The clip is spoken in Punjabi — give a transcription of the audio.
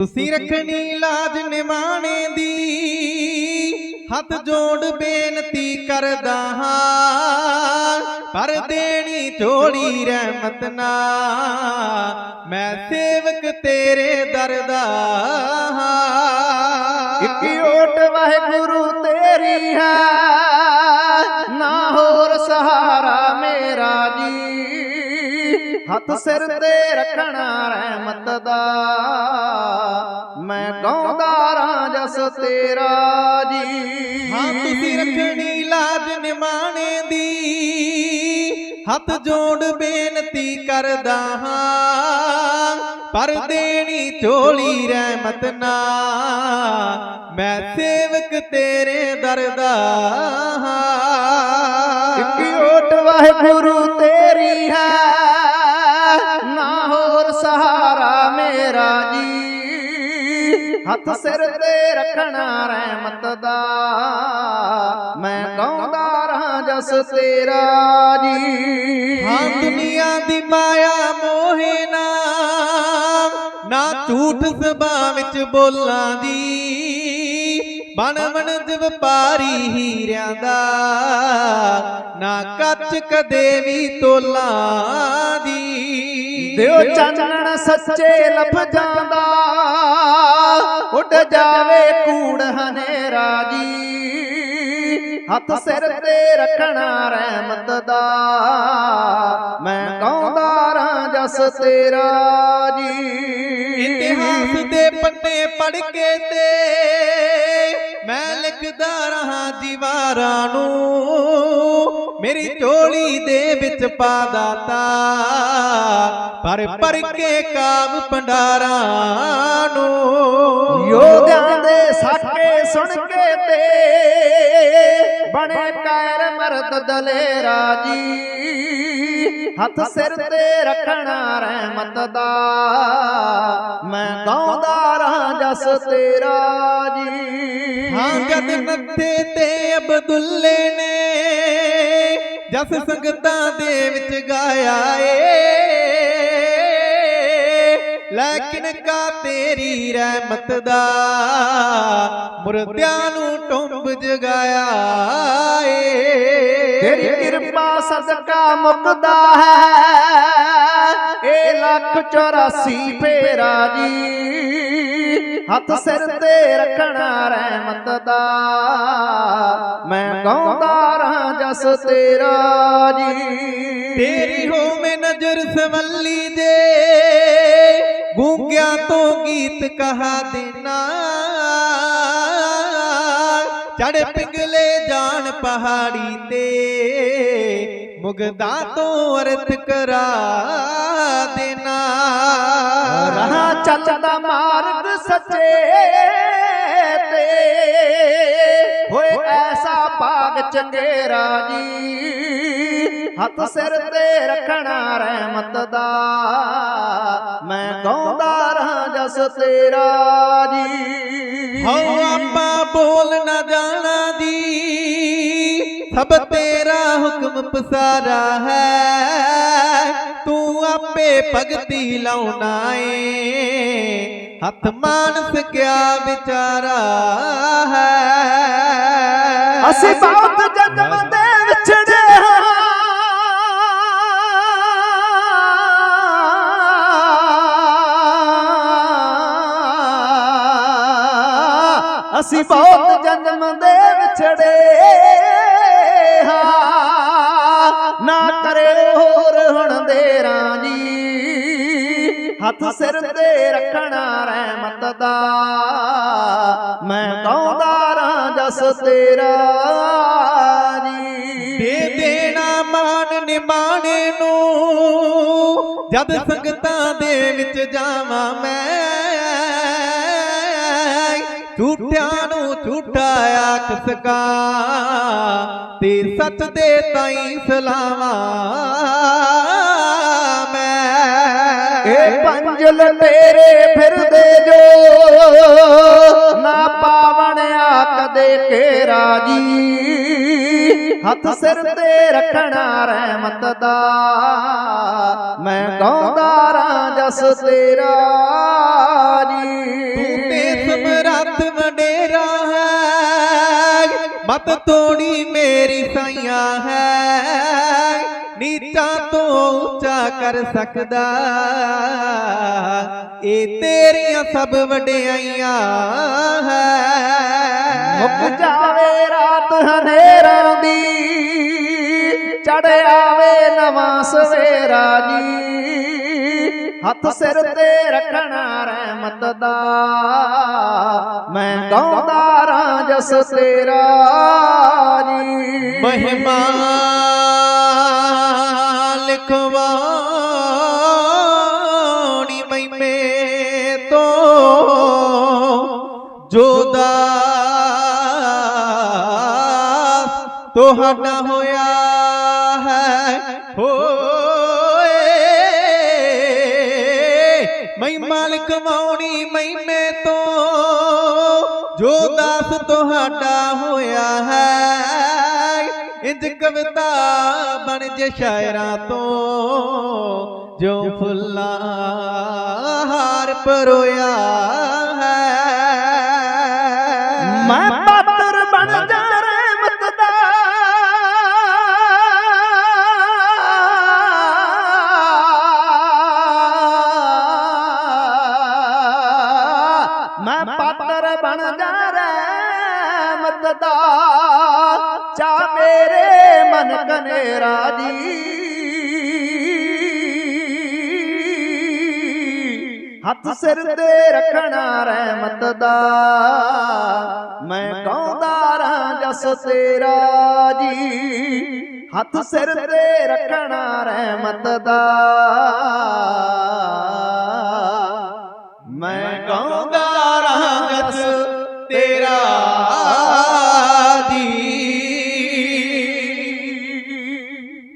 ਤੁਸੀਂ ਰੱਖਣੀ ਲਾਜ ਨਿਮਾਣੇ ਦੀ, ਹੱਥ ਜੋੜ ਬੇਨਤੀ ਕਰਦਾ ਹਾਂ, ਪਰ ਦੇਣੀ ਝੋਲੀ ਰਹਿਮਤ ਨਾ। ਮੈਂ ਸੇਵਕ ਤੇਰੇ ਦਰ ਦਾ ਹਾਂ। ਇੱਕੀ ਓਟ ਵਾਹਿਗੁਰੂ ਤੇਰੀ ਹੈ। ਹੱਥ ਸਿਰ ਤੇ ਰੱਖਣਾ ਰਹਿਮਤ ਦਾ। ਮੈਂ ਗਾਉਂਦਾ ਰਾਂ ਜਸ ਤੇਰਾ ਜੀ। ਹਾਂ ਤੁਸੀਂ ਰੱਖਣੀ ਲਾਜ ਨਿਮਾਣੇ ਦੀ। ਹੱਥ ਜੋੜ ਬੇਨਤੀ ਕਰਦਾ ਹਾਂ। ਪਰ ਦੇਣੀ ਝੋਲੀ ਰਹਿਮਤ ਨਾ। ਮੈਂ ਸੇਵਕ ਤੇਰੇ ਦਰ ਦਾ ਇੱਕੀ ਓਟ ਵਾਹਿਗੁਰੂ ਹੱਥ ਸਿਰ ਤੇ ਰੱਖਣਾ ਰਹਿਮਤ ਦਾ। ਮੈਂ ਗਾਉਂਦਾ ਰਹਾ ਜਸ ਤੇਰਾ ਜੀ। ਹਾਂ, ਦੁਨੀਆ ਦੀ ਮਾਇਆ ਮੋਹੇ ਨਾ ਨਾ ਝੂਠ ਸਭਾ ਵਿੱਚ ਬੋਲਾਂ ਦੀ। ਬਣ ਬਣ ਵਪਾਰੀ ਹੀਰਿਆਂ ਦਾ, ਨਾ ਕੱਚ ਕਦੇ ਵੀ ਤੋਲਾਂ ਦੀ। ਦਿਓ ਚਾਨਣ ਸੱਚੇ ਲਫ਼ਜ਼ਾਂ ਦਾ। ਉੱਡ ਜਾਵੇ ਕੂੜ ਹਨੇਰਾ ਜੀ। ਹੱਥ ਸਿਰ ਤੇ ਰੱਖਣਾ ਰਹਿਮਤ ਦਾ। ਮੈਂ ਗਾਉਂਦਾ ਰਾਂ ਜਸ ਤੇਰਾ ਜੀ। ਇਤਿਹਾਸ ਦੇ ਪੰਨੇ ਪੜ ਕੇ ਤੇ ਮੈਂ ਲਿਖਦਾ ਰਹਾ ਦੀਵਾਰਾਂ ਨੂੰ। ਮੇਰੀ ਝੋਲੀ ਦੇ ਵਿੱਚ ਪਾ ਦਾਤਾ। ਪਰ ਪਰ ਕੇ ਕਾਬ ਪੰਡਾਰਾਂ ਨੂੰ ਯੋਧਿਆਂ ਦੇ ਸਾਕੇ ਸੁਣ ਕੇ ਤੇ ਬਣੇ ਕਾਇਰ ਮਰਦ ਦਲੇਰਾ ਜੀ। ਹੱਥ ਸਿਰ ਤੇ ਰੱਖਣਾ ਰਹਿਮਤ ਦਾ। ਮੈਂ ਗਾਉਂਦਾ ਰਹਾ ਜਸ ਤੇਰਾ ਜੀ। ਹਾਂ ਜਦ ਨੱਥੇ ਤੇ ਅਬਦੁੱਲੇ ਨੇ ਜਸ ਸੰਗਤਾਂ ਦੇ ਵਿੱਚ ਗਾਇਆ ਏ। ਲੇਕਿਨ ਕਾ ਤੇਰੀ ਰਹਿਮਤ ਦਾ ਮੁਰਦਿਆਂ ਨੂੰ ਟੁੰਬ ਜਗਾਇਆ ਏ। ਤੇਰੀ ਕਿਰਪਾ ਸਦਕਾ ਮੁਕਦਾ ਹੈ। ਏ ਲੱਖ 84 ਫੇਰਾ ਜੀ। ਹੱਥ ਸਿਰ ਤੇ ਰੱਖਣਾ ਰਹਿਮਤ ਦਾ। ਮੈਂ ਗਾਉਂਦਾ ਰਹਾ ਜਸ ਤੇਰਾ ਜੀ। ਤੇਰੀ ਹੋਵੇ ਨਜ਼ਰ ਸਵੱਲੀ ਦੇ। ਗੂੰਗਿਆਂ ਤੋਂ ਗੀਤ ਕਹਾ ਦੇਣਾ। ਚੜ ਪਿੰਗਲੇ ਜਾਣ ਪਹਾੜੀ ਤੇ। ਮੁਗਦਾ ਤੋਂ ਅਰਥ ਕਰਾ ਦੇਣਾ। ਰਹਾ ਚੱਲਦਾ ਮਾਰਗ ਸੱਚੇ ਤੇ। ਹੋਏ ਐਸਾ ਭਾਗ ਚੰਗੇਰਾ ਜੀ ਹੱਥ ਸਿਰ ਤੇ ਰੱਖਣਾ ਰਹਿਮਤ ਦਾ। ਮੈਂ ਗਾਉਂਦਾ ਰਹਾ ਜਸ ਤੇਰਾ ਜੀ। ਹਉ ਆਪਾਂ ਬੋਲ ਨਾ ਜਾਣਾ। ਸਭ ਤੇਰਾ ਹੁਕਮ ਪਸਾਰਾ ਹੈ। ਤੂੰ ਆਪੇ ਭਗਤੀ ਲਾਉਣਾ ਏ। ਹੱਥ ਮਾਨਸ ਕਿਆ ਵਿਚਾਰਾ ਹੈ। ਅਸੀਂ ਬਹੁਤ ਜਨਮ ਦੇ ਵਿਛੜੇ ਹਾਂ। ਅਸੀਂ ਬਹੁਤ ਜਨਮ ਦੇ ਵਿਛੜੇ ਹਾਂ ਨਾ ਕਰੇ ਹੋਰ ਹੁਣ ਦੇ ਜੀ। ਹੱਥ ਸਿਰ ਤੇ ਰੱਖਣਾ ਰਹਿਮਤ ਦਾ। ਮੈਂ ਗਾਉਂਦਾ ਰਾਂ ਜਸ ਤੇਰਾ ਜੀ। ਦੇ ਦੇਣਾ ਮਾਨ ਨਿਮਾਣੇ ਨੂੰ ਜਦ ਸੰਗਤਾਂ ਦੇ ਵਿੱਚ ਜਾਵਾਂ ਮੈਂ ਝੂਠਿਆਂ ਨੂੰ ਝੂਠਾ ਆਖ ਸਕਾਂ ਤੇ ਸੱਚ ਦੇ ਤਾਈ ਸਲਾਵਾਂ। ਮੈਂ ਇਹ ਪੰਜਲ ਤੇਰੇ ਫਿਰਦੇ ਜੋ ਨਾ ਪਾਵਣ ਆ ਕਦੇ ਕੇਰਾ ਜੀ ਹੱਥ ਹੱਥ ਸਿਰ ਤੇ ਰੱਖਣਾ ਰਹਿਮਤ ਦਾ ਮੈਂ ਗਾਉਂਦਾ ਰਾਂ ਜਸ ਤੇਰਾ ਜੀ ਡੇਰਾ ਹੈ। ਮਤ ਤੋੜੀ ਮੇਰੀ ਸਾਈਆਂ ਹੈ। ਨੀਚਾ ਤੋਂ ਉੱਚਾ ਕਰ ਸਕਦਾ। ਇਹ ਤੇਰੀਆਂ ਸਭ ਵਡਿਆਈਆਂ ਹੈ। ਮੁੱਕ ਜਾਵੇ ਰਾਤ ਹਨੇਰਾਂ ਦੀ ਚੜ ਆਵੇ ਨਵਾਂ ਸਵੇਰਾ ਜੀ। ਹੱਥ ਸਿਰ ਤੇ ਰੱਖਣਾ ਰਹਿਮਤ ਦਾ। ਮੈਂ ਗਾਉਂਦਾ ਰਾਂ ਜਸ ਤੇਰਾ ਜੀ। ਮਹਿਮਾ ਲਿਖਵਾਉਣੀ ਮਹਿਮੇ ਤੋਂ। ਜੋਦਾ ਤੁਹਾਡਾ ਹੋਇਆ ਹੈ ਹੋਏ ਕਮਾਉਣੀ ਲਿਖਵਾਉਣੀ ਤੋਂ, ਜੋ ਦਾਸ ਤੁਹਾਡਾ ਹੋਇਆ ਹੈ। ਇੰਜ ਕਵਿਤਾ ਬਣ ਜੇ ਸ਼ਾਇਰਾਂ ਤੋਂ ਜੋ ਫੁੱਲਾਂ ਹਾਰ ਪਰੋਇਆ ਪਾਤਰ ਬਣ ਜਾ ਰਹਿਮਤ ਦਾ ਚਾ ਮੇਰੇ ਮਨ ਕਨੇਰਾ ਜੀ ਹੱਥ ਸਿਰ ਤੇ ਰੱਖਣਾ ਰਹਿਮਤ ਦਾ ਮੈਂ ਗਾਉਂਦਾ ਰਾਂ ਜਸ ਤੇਰਾ ਜੀ। ਹੱਥ ਸਿਰ ਤੇ ਰੱਖਣਾ ਰਹਿਮਤ ਦਾ